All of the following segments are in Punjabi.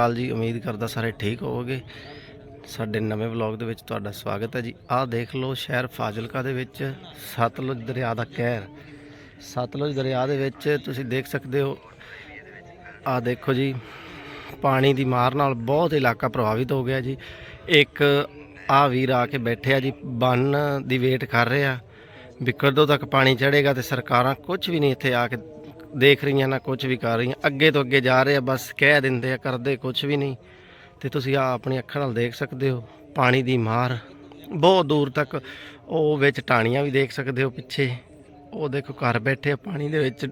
ਕਾਲ ਜੀ, ਉਮੀਦ ਕਰਦਾ ਸਾਰੇ ਠੀਕ ਹੋਵੋਗੇ। ਸਾਡੇ ਨਵੇਂ ਵਲੌਗ ਦੇ ਵਿੱਚ ਤੁਹਾਡਾ ਸਵਾਗਤ ਹੈ ਜੀ। ਆਹ ਦੇਖ ਲਓ, ਸ਼ਹਿਰ ਫਾਜ਼ਿਲਕਾ ਦੇ ਵਿੱਚ ਸਤਲੁਜ ਦਰਿਆ ਦਾ ਕਹਿਰ। ਸਤਲੁਜ ਦਰਿਆ ਦੇ ਵਿੱਚ ਤੁਸੀਂ ਦੇਖ ਸਕਦੇ ਹੋ, ਆਹ ਦੇਖੋ ਜੀ, ਪਾਣੀ ਦੀ ਮਾਰ ਨਾਲ ਬਹੁਤ ਇਲਾਕਾ ਪ੍ਰਭਾਵਿਤ ਹੋ ਗਿਆ ਜੀ। ਇੱਕ ਆ ਵੀਰ ਆ ਕੇ ਬੈਠੇ ਆ ਜੀ, ਬੰਨ ਦੀ ਵੇਟ ਕਰ ਰਹੇ। ਆ ਵੀ ਕਦੋਂ ਤੱਕ ਪਾਣੀ ਚੜੇਗਾ ਤੇ ਸਰਕਾਰਾਂ ਕੁਝ ਵੀ ਨਹੀਂ ਇੱਥੇ ਆ ਕੇ ਦੇਖ ਰਹੀਆਂ ਨਾ ਕੁਝ ਵੀ ਕਰ ਰਹੀਆਂ। ਅੱਗੇ ਤੋਂ ਅੱਗੇ ਜਾ ਰਹੇ ਆ, ਬਸ ਕਹਿ ਦਿੰਦੇ ਆ, ਕਰਦੇ ਕੁਝ ਵੀ ਨਹੀਂ। ਤੇ ਤੁਸੀਂ ਆ ਆਪਣੀ ਅੱਖਾਂ ਨਾਲ ਦੇਖ ਸਕਦੇ ਹੋ, ਪਾਣੀ ਦੀ ਮਾਰ। ਬਹੁਤ ਦੂਰ ਤੱਕ ਉਹ ਵਿੱਚ ਟਾਣੀਆਂ ਵੀ ਦੇਖ ਸਕਦੇ ਹੋ ਪਿੱਛੇ। ਉਹ ਦੇਖੋ, ਘਰ ਬੈਠੇ ਪਾਣੀ ਦੇ ਵਿੱਚ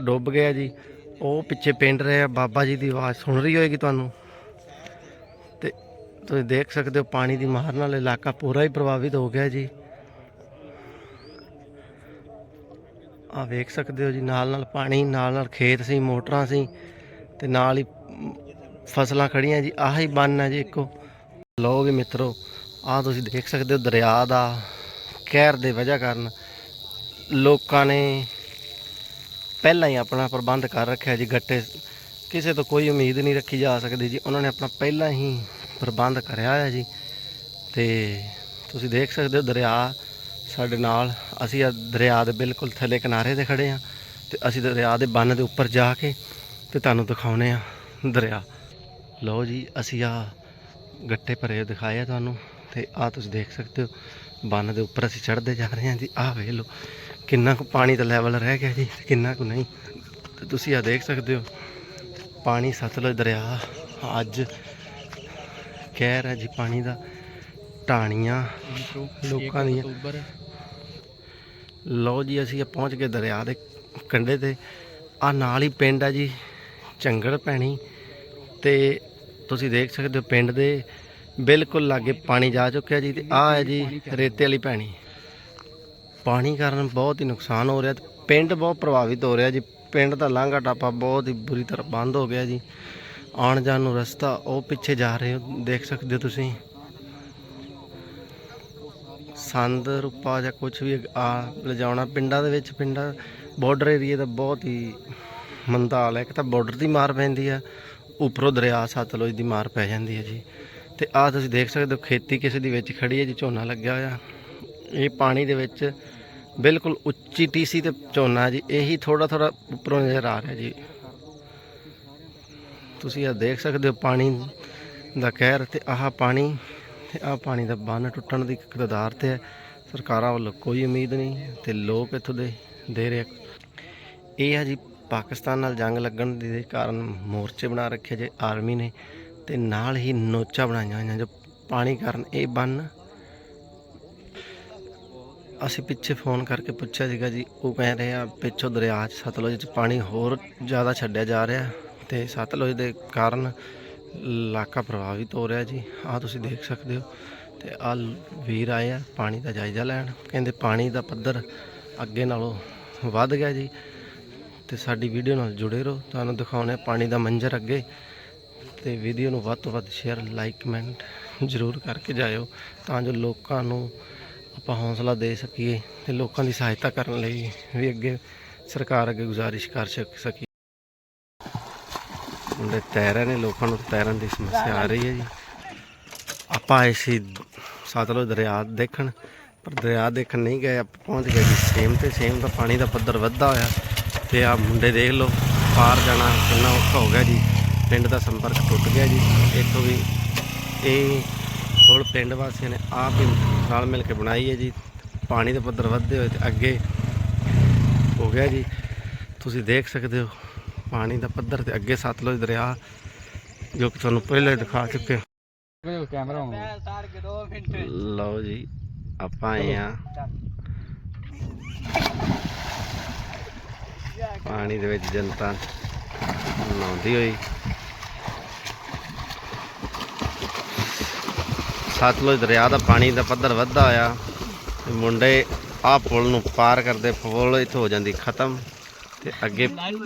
ਡੁੱਬ ਗਿਆ ਜੀ। ਉਹ ਪਿੱਛੇ ਪਿੰਡ ਰਹੇ ਆ, ਬਾਬਾ ਜੀ ਦੀ ਆਵਾਜ਼ ਸੁਣ ਰਹੀ ਹੋਏਗੀ ਤੁਹਾਨੂੰ। ਤੇ ਤੁਸੀਂ ਦੇਖ ਸਕਦੇ ਹੋ, ਪਾਣੀ ਦੀ ਮਾਰ ਨਾਲ ਇਲਾਕਾ ਪੂਰਾ ਹੀ ਪ੍ਰਭਾਵਿਤ ਹੋ ਗਿਆ ਜੀ। ਆ ਵੇਖ ਸਕਦੇ ਹੋ ਜੀ, ਨਾਲ ਨਾਲ ਪਾਣੀ, ਨਾਲ ਨਾਲ ਖੇਤ ਸੀ, ਮੋਟਰਾਂ ਸੀ ਤੇ ਨਾਲ ਹੀ ਫਸਲਾਂ ਖੜੀਆਂ ਜੀ, ਆਹ ਹੀ ਬੰਨ ਹੈ ਜੀ ਇੱਕੋ। ਲੋ ਵੀ ਮਿੱਤਰੋ ਆ ਤੁਸੀਂ ਦੇਖ ਸਕਦੇ ਹੋ ਦਰਿਆ ਦਾ ਕਹਿਰ ਦੇ ਵਜ੍ਹਾ ਕਾਰਨ ਲੋਕਾਂ ਨੇ ਪਹਿਲਾਂ ਹੀ ਆਪਣਾ ਪ੍ਰਬੰਧ ਕਰ ਰੱਖਿਆ ਜੀ ਗੱਟੇ। ਕਿਸੇ ਤੋਂ ਕੋਈ ਉਮੀਦ ਨਹੀਂ ਰੱਖੀ ਜਾ ਸਕਦੀ ਜੀ, ਉਹਨਾਂ ਨੇ ਆਪਣਾ ਪਹਿਲਾਂ ਹੀ ਪ੍ਰਬੰਧ ਕਰਿਆ ਹੋਇਆ ਜੀ ਤੇ ਤੁਸੀਂ ਦੇਖ ਸਕਦੇ ਹੋ ਦਰਿਆ ਸਾਡੇ ਨਾਲ ਅਸੀਂ ਆ ਦਰਿਆ ਦੇ ਬਿਲਕੁਲ ਥੱਲੇ ਕਿਨਾਰੇ ਤੇ ਖੜੇ ਆ ਤੇ ਅਸੀਂ ਦਰਿਆ ਦੇ ਬੰਨ ਦੇ ਉੱਪਰ ਜਾ ਕੇ ਤੇ ਤੁਹਾਨੂੰ ਦਿਖਾਉਨੇ ਆ ਦਰਿਆ। ਲਓ ਜੀ ਅਸੀਂ ਆ ਗੱਟੇ ਭਰੇ ਦਿਖਾਏ ਆ ਤੁਹਾਨੂੰ ਤੇ ਆ ਤੁਸੀਂ ਦੇਖ ਸਕਦੇ ਹੋ ਬੰਨ ਦੇ ਉੱਪਰ ਅਸੀਂ ਚੜ੍ਹਦੇ ਜਾ ਰਹੇ ਹਾਂ ਜੀ। ਆਹ ਵੇਖ ਲਓ ਕਿੰਨਾ ਕੁ ਪਾਣੀ ਦਾ ਲੈਵਲ ਰਹਿ ਗਿਆ ਜੀ ਕਿੰਨਾ ਕੁ ਨਹੀਂ। ਤੇ ਤੁਸੀਂ ਆ ਦੇਖ ਸਕਦੇ ਹੋ ਪਾਣੀ ਸਤਲੁਜ ਦਰਿਆ ਅੱਜ ਕਹਿ ਰਿਹਾ ਜੀ ਪਾਣੀ ਦਾ ਢਾਣੀਆਂ ਲੋਕਾਂ ਦੀਆਂ। ਲਓ ਜੀ, ਅਸੀਂ ਪਹੁੰਚ ਗਏ ਦਰਿਆ ਦੇ ਕੰਢੇ ਤੇ। ਆ ਨਾਲ ਹੀ ਪਿੰਡ ਆ ਜੀ ਚੰਗੜ ਪੈਣੀ ਤੇ ਤੁਸੀਂ ਦੇਖ ਸਕਦੇ ਹੋ ਪਿੰਡ ਦੇ ਬਿਲਕੁਲ ਲਾਗੇ ਪਾਣੀ ਜਾ ਚੁੱਕਿਆ ਜੀ, ਤੇ ਆ ਹੈ ਜੀ ਰੇਤੇ ਵਾਲੀ ਪੈਣੀ ਪਾਣੀ ਕਾਰਨ ਬਹੁਤ ਹੀ ਨੁਕਸਾਨ ਹੋ ਰਿਹਾ ਤੇ ਪਿੰਡ ਬਹੁਤ ਪ੍ਰਭਾਵਿਤ ਹੋ ਰਿਹਾ ਜੀ। ਪਿੰਡ ਦਾ ਲਾਂਘਾ ਟਾਪਾ ਬਹੁਤ ਹੀ ਬੁਰੀ ਤਰ੍ਹਾਂ ਬੰਦ ਹੋ ਗਿਆ ਜੀ। ਆਉਣ ਜਾਣ ਨੂੰ ਰਸਤਾ ਉਹ ਪਿੱਛੇ ਜਾ ਰਹੇ ਹੋ, ਦੇਖ ਸਕਦੇ ਹੋ ਤੁਸੀਂ। ਸੰਦ, ਰੁਪਾ ਜਾਂ ਕੁਝ ਵੀ ਆ, ਲਿਜਾਉਣਾ। ਪਿੰਡਾਂ ਦੇ ਵਿੱਚ, ਪਿੰਡਾਂ ਬਾਰਡਰ ਏਰੀਆ ਦਾ ਬਹੁਤ ਹੀ ਮੰਦਾ ਹਾਲ ਹੈ। ਇੱਕ ਤਾਂ ਬਾਰਡਰ ਦੀ ਮਾਰ ਪੈਂਦੀ ਆ, ਉੱਪਰੋਂ ਦਰਿਆ, ਸਤਲੁਜ ਦੀ ਮਾਰ ਪੈ ਜਾਂਦੀ ਹੈ ਜੀ। ਤੇ ਆ ਤੁਸੀਂ ਦੇਖ ਸਕਦੇ ਹੋ, ਖੇਤੀ ਕਿਸੇ ਦੀ ਵਿੱਚ ਖੜੀ ਹੈ ਜੀ, ਝੋਨਾ ਲੱਗਿਆ ਹੋਇਆ। ਇਹ ਪਾਣੀ ਦੇ ਵਿੱਚ ਬਿਲਕੁਲ ਉੱਚੀ ਟੀਸੀ ਤੇ ਝੋਨਾ ਜੀ। ਇਹੀ ਥੋੜਾ ਥੋੜਾ ਉੱਪਰੋਂ ਨਜ਼ਰ ਆ ਰਿਹਾ ਜੀ। ਤੁਸੀਂ ਆ ਦੇਖ ਸਕਦੇ ਹੋ, ਪਾਣੀ ਦਾ ਕਹਿਰ ਤੇ ਆਹ ਪਾਣੀ ਤੇ ਆਹ ਪਾਣੀ ਦਾ ਬੰਨ ਟੁੱਟਣ ਦੀ ਕਦਾਰ ਤੇ ਹੈ। ਸਰਕਾਰਾਂ ਵੱਲੋਂ ਕੋਈ ਉਮੀਦ ਨਹੀਂ ਤੇ ਲੋਕ ਇੱਥੋਂ ਦੇ ਦੇ ਰਹੇ ਇਹ ਹੈ ਜੀ ਪਾਕਿਸਤਾਨ ਨਾਲ ਜੰਗ ਲੱਗਣ ਦੇ ਕਾਰਨ ਮੋਰਚੇ ਬਣਾ ਰੱਖੇ ਜੇ ਆਰਮੀ ਨੇ ਤੇ ਨਾਲ ਹੀ ਨੋਚਾ ਬਣਾਈਆਂ ਹੋਈਆਂ ਜੋ ਪਾਣੀ ਕਾਰਨ ਇਹ ਬੰਨ। ਅਸੀਂ ਪਿੱਛੇ ਫੋਨ ਕਰਕੇ ਪੁੱਛਿਆ ਸੀਗਾ ਜੀ, ਉਹ ਕਹਿ ਰਹੇ ਆ ਪਿੱਛੋਂ ਦਰਿਆ 'ਚ ਸਤਲੁਜ 'ਚ ਪਾਣੀ ਹੋਰ ਜ਼ਿਆਦਾ ਛੱਡਿਆ ਜਾ ਰਿਹਾ ਤੇ ਸਤਲੁਜ ਦੇ ਕਾਰਨ ਇਲਾਕਾ ਪ੍ਰਭਾਵਿਤ ਹੋ ਰਿਹਾ ਜੀ। ਆਹ ਤੁਸੀਂ ਦੇਖ ਸਕਦੇ ਹੋ। ਤੇ ਆ ਵੀਰ ਆਏ ਆ, ਪਾਣੀ ਦਾ ਜਾਇਜ਼ਾ ਲੈਣ। ਕਹਿੰਦੇ ਪਾਣੀ ਦਾ ਪੱਧਰ ਅੱਗੇ ਨਾਲੋਂ ਵੱਧ ਗਿਆ ਜੀ। ਤੇ ਸਾਡੀ ਵੀਡੀਓ ਨਾਲ ਜੁੜੇ ਰਹੋ। ਤੁਹਾਨੂੰ ਦਿਖਾਉਣੇ ਪਾਣੀ ਦਾ ਮੰਜ਼ਰ ਅੱਗੇ। ਤੇ ਵੀਡੀਓ ਨੂੰ ਵੱਧ ਤੋਂ ਵੱਧ ਸ਼ੇਅਰ ਲਾਈਕ ਕਮੈਂਟ ਜ਼ਰੂਰ ਕਰਕੇ ਜਾਇਓ। ਤਾਂ ਜੋ ਲੋਕਾਂ ਨੂੰ ਆਪਾਂ ਹੌਸਲਾ ਦੇ ਸਕੀਏ ਤੇ ਲੋਕਾਂ ਦੀ ਸਹਾਇਤਾ ਕਰਨ ਲਈ ਵੀ ਅੱਗੇ ਸਰਕਾਰ ਅੱਗੇ ਗੁਜ਼ਾਰਿਸ਼ ਕਰ ਸਕੀਏ। ਮੁੰਡੇ ਤੈਰ ਰਹੇ ਨੇ, ਲੋਕਾਂ ਨੂੰ ਤੈਰਨ ਦੀ ਸਮੱਸਿਆ ਆ ਰਹੀ ਹੈ ਜੀ। ਆਪਾਂ ਆਏ ਸੀ ਸਤਲੁਜ ਦਰਿਆ ਦੇਖਣ, ਪਰ ਦਰਿਆ ਦੇਖਣ ਨਹੀਂ ਗਏ, ਆਪਾਂ ਪਹੁੰਚ ਗਏ ਜੀ ਸੇਮ ਤੇ ਸੇਮ ਦਾ ਪਾਣੀ ਦਾ ਪੱਧਰ ਵੱਧਦਾ ਹੋਇਆ। ਤੇ ਆ ਮੁੰਡੇ ਦੇਖ ਲਓ ਪਾਰ ਜਾਣਾ ਕਿੰਨਾ ਔਖਾ ਹੋ ਗਿਆ ਜੀ। ਪਿੰਡ ਦਾ ਸੰਪਰਕ ਟੁੱਟ ਗਿਆ ਜੀ। ਇੱਥੋਂ ਵੀ ਇਹ ਪੁਲ ਪਿੰਡ ਵਾਸੀਆਂ ਨੇ ਆਪ ਹੀ ਨਾਲ ਮਿਲ ਕੇ ਬਣਾਈ ਹੈ ਜੀ। ਪਾਣੀ ਦਾ ਪੱਧਰ ਵੱਧਦੇ ਹੋਏ ਤੇ ਅੱਗੇ ਹੋ ਗਿਆ ਜੀ। ਤੁਸੀਂ ਦੇਖ ਸਕਦੇ ਹੋ। ਪਾਣੀ ਦਾ ਪੱਧਰ ਤੇ ਅੱਗੇ ਸਤਲੁਜ ਦਰਿਆ ਜੋ ਕਿ ਤੁਹਾਨੂੰ ਪਹਿਲਾਂ ਦਿਖਾ ਚੁੱਕੇ ਲਓ ਜੀ ਆਪਾਂ ਆਏ ਆ ਪਾਣੀ ਦੇ ਵਿੱਚ ਜਨਤਾ ਨਹਾਉਂਦੀ ਹੋਈ। ਸਤਲੁਜ ਦਰਿਆ ਦਾ ਪਾਣੀ ਦਾ ਪੱਧਰ ਵੱਧਾ ਹੋਇਆ। ਮੁੰਡੇ ਆਹ ਪੁਲ ਨੂੰ ਪਾਰ ਕਰਦੇ ਪੁਲ ਇੱਥੋਂ ਹੋ ਜਾਂਦੀ ਖਤਮ। ਤੇ ਅੱਗੇ